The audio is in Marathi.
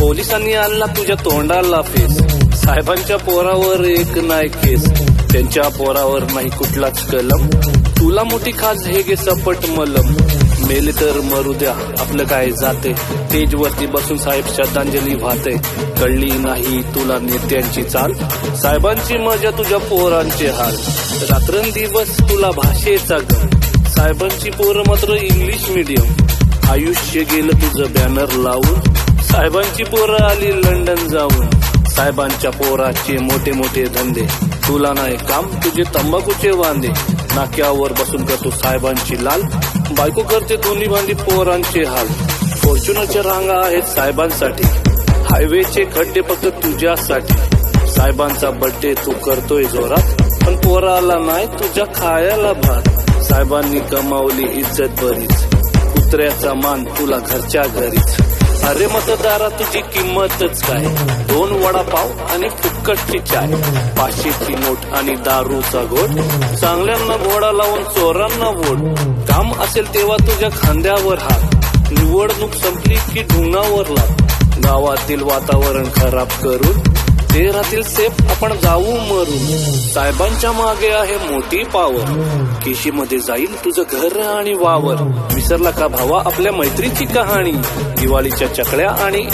पोलिसांनी आणला तुझ्या तोंडाला फेस. साहेबांच्या पोरावर एक नाही केस. त्यांच्या पोरावर नाही कुठलाच कलम. तुला मोठी खास हे गे सपट मलम. मेले तर मरू द्या आपलं काय जाते? स्टेज वरती बसून साहेब श्रद्धांजली वाहते. कळली नाही तुला नेत्यांची चाल? साहेबांची मजा तुझ्या पोरांचे हाल. रात्रंदिवस तुला भाषेचा गम. साहेबांची पोरं मात्र इंग्लिश मिडियम आयुष्य गेलं तुझं बॅनर लावून. साहेबांची पोरं आली लंडन जाऊन. साहेबांच्या पोराचे मोठे मोठे धंदे. तुला नाही काम तुझे तंबाखूचे वांदे. नाक्यावर बसून करतो साहेबांची लाल. बायको करते दोन्ही भांडी पोरांचे हाल. फॉर्च्युनरच्या रांगा आहेत साहेबांसाठी. हायवेचे खड्डे फक्त तुझ्यासाठी. साहेबांचा बड्डे तू करतोय जोरात. पण पोराला नाही तुझ्या खायला भात. साहेबांनी कमावली इज्जत बरीच. कुत्र्याचा मान तुला घरच्या घरीच. अरे मतदारा तुझी किंमतच काय? दोन वडापाव आणि फुक्कटची चाय. पाचशेची नोट आणि दारूचा घोट. चांगल्यांना घोडा लावून चोरांना वोट. काम असेल तेव्हा तुझ्या खांद्यावर हात. निवडणूक संपली की ढुंगावर लाग गावातील वातावरण खराब करून ते सेफ आपण जाऊ मरू. साहेबांच्या मागे आहे मोठी पावर. केशीमध्ये जाईल तुझं घर आणि वावर. विसरला का भावा आपल्या मैत्रीची कहाणी? दिवाळीच्या चकड्या आणि